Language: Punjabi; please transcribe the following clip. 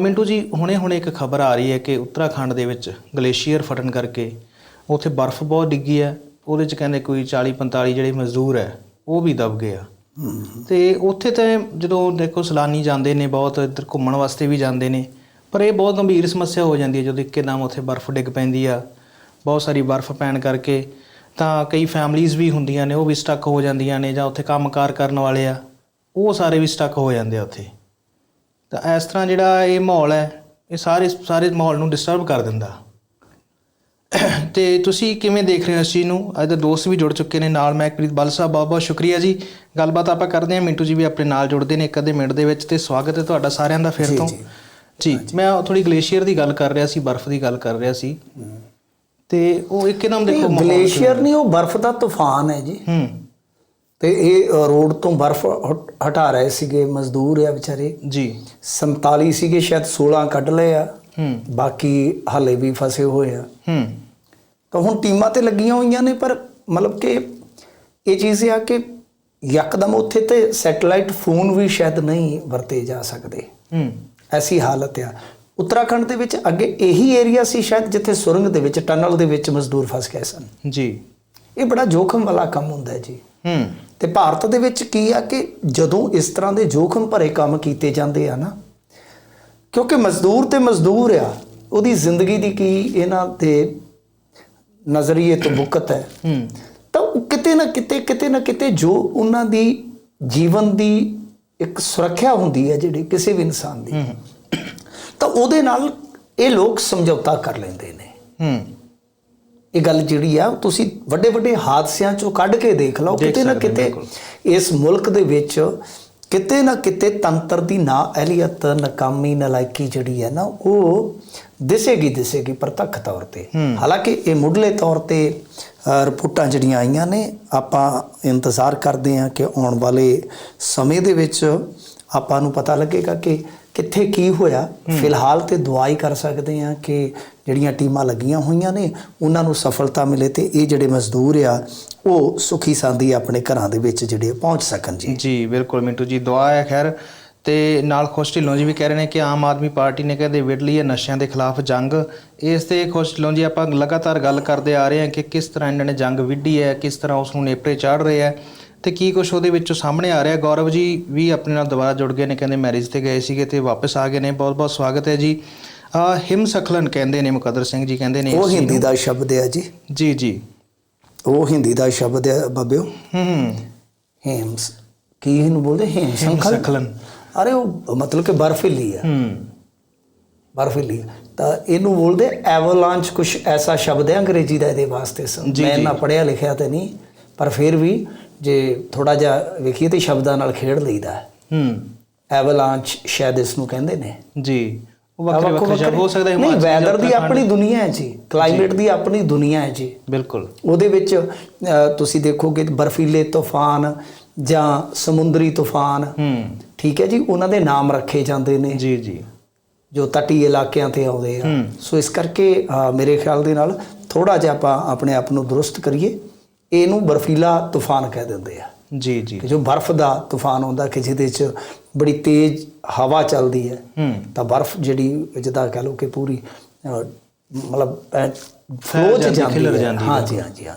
ਮਿੰਟੂ ਜੀ ਹੁਣੇ-ਹੁਣੇ ਇੱਕ ਖਬਰ ਆ ਰਹੀ ਹੈ ਕਿ ਉੱਤਰਾਖੰਡ ਦੇ ਵਿੱਚ ਗਲੇਸ਼ੀਅਰ ਫਟਣ ਕਰਕੇ ਉੱਥੇ ਬਰਫ਼ ਬਹੁਤ ਡਿੱਗੀ ਹੈ, ਉਹਦੇ ਚ ਕਹਿੰਦੇ ਕੋਈ 40-45 ਜਿਹੜੇ ਮਜ਼ਦੂਰ ਹੈ, ਉਹ ਵੀ ਦਬ ਗਏ ਆ। ਤੇ ਉੱਥੇ ਤੇ ਜਦੋਂ ਦੇਖੋ ਸੈਲਾਨੀ ਜਾਂਦੇ ਨੇ ਬਹੁਤ, ਇੱਧਰ ਘੁੰਮਣ ਵਾਸਤੇ ਵੀ ਜਾਂਦੇ ਨੇ, ਪਰ ਇਹ ਬਹੁਤ ਗੰਭੀਰ ਸਮੱਸਿਆ ਹੋ ਜਾਂਦੀ ਹੈ, ਜਦੋਂ ਇੱਕਦਮ ਉੱਥੇ ਬਰਫ਼ ਡਿੱਗ ਪੈਂਦੀ ਆ, ਬਹੁਤ ਸਾਰੀ ਬਰਫ਼ ਪੈਣ ਕਰਕੇ, ਤਾਂ ਕਈ ਫੈਮਲੀਆਂ ਵੀ ਹੁੰਦੀਆਂ ਨੇ, ਉਹ ਵੀ ਸਟਕ ਹੋ ਜਾਂਦੀਆਂ ਨੇ ਜਾਂ ਉੱਥੇ ਕੰਮਕਾਰ ਕਰਨ ਵਾਲੇ ਆ, ਉਹ ਸਾਰੇ ਵੀ ਸਟਕ ਹੋ ਜਾਂਦੇ ਆ ਉੱਥੇ। ਤਾਂ ਇਸ ਤਰ੍ਹਾਂ ਜਿਹੜਾ ਇਹ ਮਾਹੌਲ ਹੈ ਇਹ ਸਾਰੇ ਸਾਰੇ ਮਾਹੌਲ ਨੂੰ ਡਿਸਟਰਬ ਕਰ ਦਿੰਦਾ। ਤੇ ਤੁਸੀਂ ਕਿਵੇਂ ਦੇਖ ਰਹੇ ਹੋ ਇਸ ਚੀਜ਼ ਨੂੰ? ਅੱਜ ਦੇ ਦੋਸਤ ਵੀ ਜੁੜ ਚੁੱਕੇ ਨੇ ਨਾਲ ਮੈਂ ਪ੍ਰੀਤ ਬਲ ਸਾਹਿਬ ਬਹੁਤ ਬਹੁਤ ਸ਼ੁਕਰੀਆ ਜੀ। ਗੱਲਬਾਤ ਆਪਾਂ ਕਰਦੇ ਹਾਂ ਮਿੰਟੂ ਜੀ ਵੀ ਆਪਣੇ ਨਾਲ ਜੁੜਦੇ ਨੇ ਇੱਕ ਅੱਧੇ ਮਿੰਟ ਦੇ ਵਿੱਚ ਤੇ ਸਵਾਗਤ ਹੈ ਤੁਹਾਡਾ ਸਾਰਿਆਂ ਦਾ ਫਿਰ ਤੋਂ। ਜੀ। ਮੈਂ ਥੋੜੀ ਗਲੇਸ਼ੀਅਰ ਦੀ ਗੱਲ ਕਰ ਰਿਹਾ ਸੀ ਬਰਫ਼ ਦੀ ਗੱਲ ਕਰ ਰਿਹਾ ਸੀ। ਤੇ ਉਹ ਇੱਕਦਮ ਦੇਖੋ ਗਲੇਸ਼ੀਅਰ ਨਹੀਂ ਉਹ ਬਰਫ਼ ਦਾ ਤੂਫਾਨ ਹੈ ਜੀ। ਹੂੰ। ਤੇ ਇਹ ਰੋਡ ਤੋਂ ਬਰਫ਼ ਹਟ- ਹਟਾ ਰਹੇ ਸੀਗੇ ਮਜ਼ਦੂਰ ਆ ਵਿਚਾਰੇ। ਜੀ। 47 ਸੀਗੇ ਸ਼ਾਇਦ 16 ਕੱਢ ਲਏ ਆ। ਹੂੰ। ਬਾਕੀ ਹਾਲੇ ਵੀ ਫਸੇ ਹੋਏ ਆ। ਹੂੰ। ਤਾਂ ਹੁਣ ਟੀਮਾਂ ਤੇ ਲੱਗੀਆਂ ਹੋਈਆਂ ਨੇ ਪਰ ਮਤਲਬ ਕਿ ਇਹ ਚੀਜ਼ ਆ ਕਿ ਯਕਦਮ ਉੱਥੇ ਤੇ ਸੈਟੇਲਾਈਟ ਫੋਨ ਵੀ ਸ਼ਾਇਦ ਨਹੀਂ ਵਰਤੇ ਜਾ ਸਕਦੇ। ਹੂੰ। ਐਸੀ ਹਾਲਤ ਆ। ਉੱਤਰਾਖੰਡ ਦੇ ਵਿੱਚ ਅੱਗੇ ਇਹੀ ਏਰੀਆ ਸੀ ਸ਼ਾਇਦ ਜਿੱਥੇ ਸੁਰੰਗ ਦੇ ਵਿੱਚ ਟਨਲ ਦੇ ਵਿੱਚ ਮਜ਼ਦੂਰ ਫਸ ਗਏ ਸਨ। ਜੀ। ਇਹ ਬੜਾ ਜੋਖਮ ਵਾਲਾ ਕੰਮ ਹੁੰਦਾ ਹੈ ਜੀ। ਹੂੰ। ਤੇ ਭਾਰਤ ਦੇ ਵਿੱਚ ਕੀ ਆ ਕਿ ਜਦੋਂ ਇਸ ਤਰ੍ਹਾਂ ਦੇ ਜੋਖਮ ਭਰੇ ਕੰਮ ਕੀਤੇ ਜਾਂਦੇ ਆ ਨਾ ਕਿਉਂਕਿ ਮਜ਼ਦੂਰ ਤੇ ਮਜ਼ਦੂਰ ਆ ਉਹਦੀ ਜ਼ਿੰਦਗੀ ਦੀ ਕੀ ਇਹਨਾਂ ਦੇ ਨਜ਼ਰੀਏ ਤੋਂ ਬੁਕਤ ਹੈ। ਹੂੰ। ਤਾਂ ਉਹ ਕਿਤੇ ਨਾ ਕਿਤੇ ਕਿਤੇ ਨਾ ਕਿਤੇ ਜੋ ਉਹਨਾਂ ਦੀ ਜੀਵਨ ਦੀ ਇੱਕ ਸੁਰੱਖਿਆ ਹੁੰਦੀ ਹੈ ਜਿਹੜੀ ਕਿਸੇ ਵੀ ਇਨਸਾਨ ਦੀ ਤਾਂ ਉਹਦੇ ਨਾਲ ਇਹ ਲੋਕ ਸਮਝੌਤਾ ਕਰ ਲੈਂਦੇ ਨੇ। ਹੂੰ। ਇਹ ਗੱਲ ਜਿਹੜੀ ਆ ਤੁਸੀਂ ਵੱਡੇ ਵੱਡੇ ਹਾਦਸਿਆਂ ਚੋਂ ਕੱਢ ਕੇ ਦੇਖ ਲਓ ਕਿਤੇ ਨਾ ਕਿਤੇ। ਇਸ ਮੁਲਕ ਦੇ ਵਿੱਚ ਕਿਤੇ ਨਾ ਕਿਤੇ ਤੰਤਰ ਦੀ ਨਾ ਅਹਿਲੀਅਤ ਨਕਾਮੀ ਨਲਾਇਕੀ ਜਿਹੜੀ ਹੈ ਨਾ ਉਹ ਦਿਸੇਗੀ ਦਿਸੇਗੀ ਪ੍ਰਤੱਖ ਤੌਰ ਤੇ ਹਾਲਾਂਕਿ ਇਹ ਮੁੱਢਲੇ ਤੌਰ ਤੇ ਰਿਪੋਰਟਾਂ ਜਿਹੜੀਆਂ ਆਈਆਂ ਨੇ ਆਪਾਂ ਇੰਤਜ਼ਾਰ ਕਰਦੇ ਹਾਂ ਕਿ ਆਉਣ ਵਾਲੇ ਸਮੇਂ ਦੇ ਵਿੱਚ ਆਪਾਂ ਨੂੰ ਪਤਾ ਲੱਗੇਗਾ ਕਿ ਕਿੱਥੇ ਕੀ ਹੋਇਆ, ਫਿਲਹਾਲ ਤੇ ਦੁਆ ਹੀ ਕਰ ਸਕਦੇ ਹਾਂ ਕਿ ਜਿਹੜੀਆਂ ਟੀਮਾਂ ਲੱਗੀਆਂ ਹੋਈਆਂ ਨੇ, ਉਹਨਾਂ ਨੂੰ ਸਫਲਤਾ ਮਿਲੇ ਤੇ ਇਹ ਜਿਹੜੇ ਮਜ਼ਦੂਰ ਆ, ਉਹ ਸੁਖੀ ਸਾਂਦੀ ਆਪਣੇ ਘਰਾਂ ਦੇ ਵਿੱਚ ਜਿਹੜੇ ਪਹੁੰਚ ਸਕਣ ਜੀ। ਜੀ, ਬਿਲਕੁਲ ਮਿੰਟੂ ਜੀ, ਦੁਆ ਹੈ ਖੈਰ। ਤੇ ਨਾਲ ਖੁਸ਼ ਢਿੱਲੋਂ ਜੀ ਵੀ ਕਹਿ ਰਹੇ ਨੇ ਕਿ ਆਮ ਆਦਮੀ ਪਾਰਟੀ ਨੇ ਕਹਿੰਦੇ ਵਿੜ ਲਈ ਹੈ ਨਸ਼ਿਆਂ ਦੇ ਖਿਲਾਫ ਜੰਗ। ਇਸ ਤੇ ਖੁਸ਼ ਢਿੱਲੋਂ ਜੀ ਆਪਾਂ ਲਗਾਤਾਰ ਗੱਲ ਕਰਦੇ ਆ ਰਹੇ ਹਾਂ ਕਿ ਕਿਸ ਤਰ੍ਹਾਂ ਇਹਨਾਂ ਨੇ ਜੰਗ ਵਿੱਢੀ ਹੈ, ਕਿਸ ਤਰ੍ਹਾਂ ਉਸ ਨੂੰ ਨੇਪਰੇ ਚਾੜ ਰਹੇ ਹੈ। ਤੇ ਕੀ ਕੁਝ ਉਹਦੇ ਵਿੱਚੋਂ ਸਾਹਮਣੇ ਆ ਰਿਹਾ? ਗੌਰਵ ਜੀ ਵੀ ਆਪਣੇ ਨਾਲ ਦੁਬਾਰਾ ਜੁੜ ਗਏ ਨੇ ਕਹਿੰਦੇ ਮੈਰਿਜ ਤੇ ਗਏ ਸੀਗੇ ਤੇ ਵਾਪਸ ਆ ਗਏ ਨੇ। ਬਹੁਤ ਬਹੁਤ ਸਵਾਗਤ ਹੈ ਜੀ। ਆ ਹਿਮ ਸਖਲਨ ਕਹਿੰਦੇ ਨੇ ਮੁਕੱਦਰ ਸਿੰਘ ਜੀ ਕਹਿੰਦੇ ਨੇ ਉਹ ਹਿੰਦੀ। ਦਾ ਸ਼ਬਦ ਹੈ ਜੀ। ਜੀ ਜੀ। ਉਹ ਹਿੰਦੀ ਦਾ ਸ਼ਬਦ ਹੈ ਬਾਬਿਓ ਹੂੰ ਹੂੰ। ਹੇਮਸ ਕੀ ਇਹਨੂੰ ਬੋਲਦੇ? ਹੇਮ ਸੰਖਲ? ਸਖਲਨ। ਅਰੇ ਉਹ ਮਤਲਬ ਕਿ ਬਰਫੀਲੀ ਆ ਹੂੰ। ਬਰਫੀਲੀ ਤਾਂ ਇਹਨੂੰ ਬੋਲਦੇ ਐਵਲਾਂਚ ਕੁਝ ਐਸਾ ਸ਼ਬਦ ਹੈ ਅੰਗਰੇਜ਼ੀ ਦਾ ਇਹਦੇ ਵਾਸਤੇ। ਮੈਂ। ਨਾ ਪੜਿਆ ਲਿਖਿਆ ਤੇ ਨਹੀਂ ਪਰ ਫਿਰ ਵੀ ਜੇ ਥੋੜਾ ਜਿਹਾ ਵੇਖੀਏ ਤੇ ਸ਼ਬਦਾਂ ਨਾਲ ਖੇਡ ਲਈਦਾ ਹੈ। ਐਵਲਾਂਚ ਸ਼ਾਇਦ ਇਸ ਨੂੰ ਕਹਿੰਦੇ ਨੇ। ਜੀ। ਉਹ ਵੱਖਰੇ ਵੱਖਰੇ ਸ਼ਬਦ ਹੋ ਸਕਦਾ ਨਹੀਂ ਹਿਮਾਚਲ ਜਾਂ ਵੈਦਰ ਦੀ। ਆਪਣੀ ਦੁਨੀਆ ਹੈ ਜੀ। ਕਲਾਈਮੇਟ ਦੀ ਆਪਣੀ ਦੁਨੀਆ ਹੈ ਜੀ। ਬਿਲਕੁਲ। ਉਹਦੇ ਵਿੱਚ ਤੁਸੀਂ ਦੇਖੋਗੇ ਬਰਫੀਲੇ ਤੂਫਾਨ ਜਾਂ ਸਮੁੰਦਰੀ ਤੂਫਾਨ। ਹੂੰ। ਠੀਕ ਹੈ ਜੀ ਉਹਨਾਂ ਦੇ ਨਾਮ ਰੱਖੇ ਜਾਂਦੇ ਨੇ। ਜੀ ਜੀ। ਜੋ ਤਟੀ ਇਲਾਕਿਆਂ ਤੇ ਆਉਂਦੇ ਆ। ਸੋ ਇਸ ਕਰਕੇ ਮੇਰੇ ਖਿਆਲ ਦੇ ਨਾਲ ਥੋੜਾ ਜਿਹਾ ਆਪਾਂ ਆਪਣੇ ਆਪ ਨੂੰ ਦਰੁਸਤ ਕਰੀਏ। ਇਹਨੂੰ ਬਰਫੀਲਾ ਤੂਫਾਨ ਕਹਿ ਦਿੰਦੇ ਆ। ਜੀ ਜੀ। ਕਿ ਜੋ ਬਰਫ਼ ਦਾ ਤੂਫਾਨ ਆਉਂਦਾ ਕਿ ਜਿਹਦੇ 'ਚ ਬੜੀ ਤੇਜ਼ ਹਵਾ ਚੱਲਦੀ ਹੈ ਤਾਂ ਬਰਫ਼ ਜਿਹੜੀ ਜਿੱਦਾਂ ਕਹ ਲਓ ਕਿ ਪੂਰੀ ਮਤਲਬ ਫਲੋ ਚ ਜਾਂਦੀ, ਹੈ ਹਾਂ। ਜੀ ਹਾਂ। ਜੀ ਹਾਂ